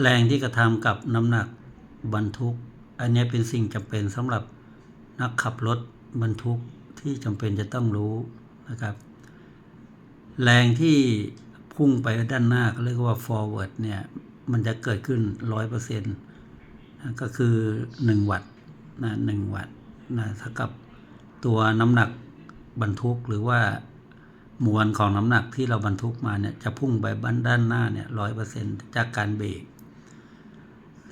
แรงที่กระทำกับน้ำหนักบรรทุก อันนี้เป็นสิ่งจำเป็นสำหรับนักขับรถบรรทุกที่จำเป็นจะต้องรู้นะครับ แรงที่พุ่งไปด้านหน้าเรียกว่า forward เนี่ยมันจะเกิดขึ้น 100%นะก็คือ 1 วัตต์นะ1วัตต์นะเท่ากับตัวน้ำหนักบรรทุกหรือว่ามวลของน้ำหนักที่เราบรรทุกมาเนี่ยจะพุ่งไปบ้านด้านหน้าเนี่ยร้อยเปอร์เซ็นต์จากการเบรก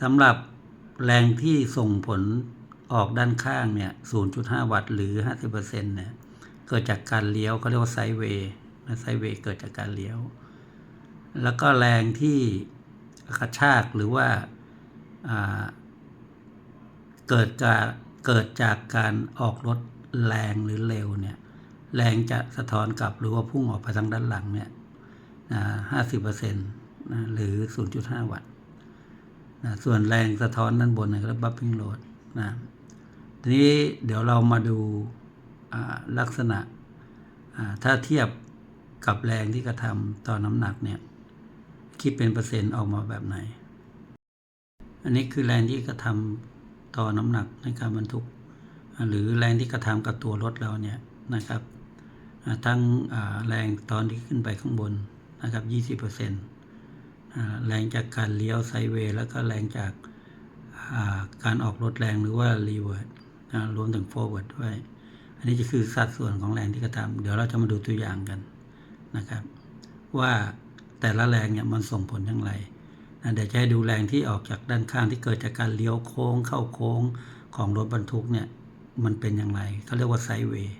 สำหรับแรงที่ส่งผลออกด้านข้างเนี่ย 0.5 วัตต์หรือ 50%เนี่ย เกิดจากการเลี้ยวเขาเรียกว่าไซเวย์นะไซเวย์เกิดจากการเลี้ยว แล้วก็แรงที่กระชากหรือว่าาเกิดจากเกิดจากการออกรถแรงหรือเร็วเนี่ย แรงจะสะท้อนกลับหรือว่าพุ่งออกไปทางด้านหลังเนี่ยห้าสิบเปอร์เซ็นต์นะหรือศูนย์จุดห้าวัตต์ นะส่วนแรงสะท้อนด้านบนนี่เรียกบัฟฟิ้งโหลดนะทีนี้เดี๋ยวเรามาดูลักษณะถ้าเทียบกับแรงที่กระทำต่อน้ำหนักเนี่ยคิดเป็นเปอร์เซ็นต์ออกมาแบบไหน อันนี้คือแรงที่กระทำต่อน้ำหนักในการบรรทุก หรือแรงที่กระทำกับตัวรถเราเนี่ยนะครับทั้งแรงตอนที่ขึ้นไปข้างบนนะครับ 20%อ่า แรงจากการเลี้ยวไซเวย์แล้วก็แรงจากการออกรถแรงหรือว่ารีเวิร์ดรวมถึง forward ด้วย อันนี้จะคือสัดส่วนของแรงที่กระทำเดี๋ยวเราจะมาดูตัวอย่างกันนะครับ ว่าแต่ละแรงเนี่ยมันส่งผลอย่างไรเดี๋ยวจะให้ดูแรงที่ออกจากด้านข้างที่เกิดจากการเลี้ยวโค้งเข้าโค้งของรถบรรทุกเนี่ยมันเป็นอย่างไรเขาเรียกว่าไซเวย์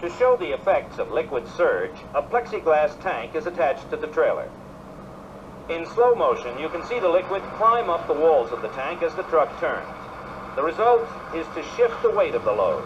To show the effects of liquid surge, a plexiglass tank is attached to the trailer. In slow motion, you can see the liquid climb up the walls of the tank as the truck turns. The result is to shift the weight of the load.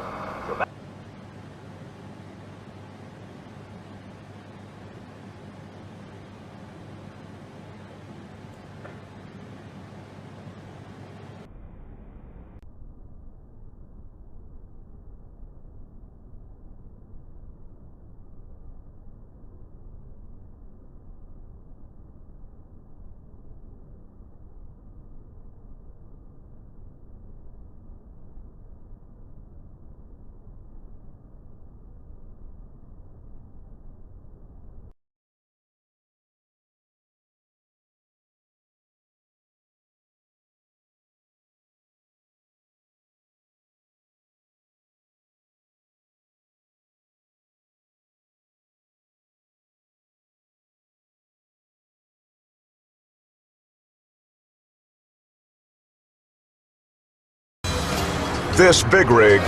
This big rig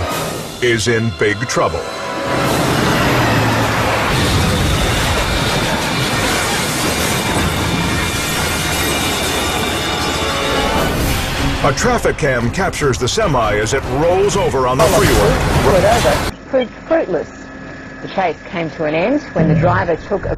is in big trouble. A traffic cam captures the semi as it rolls over on the oh, freeway. It over. Proved fruitless. The chase came to an end when the driver took a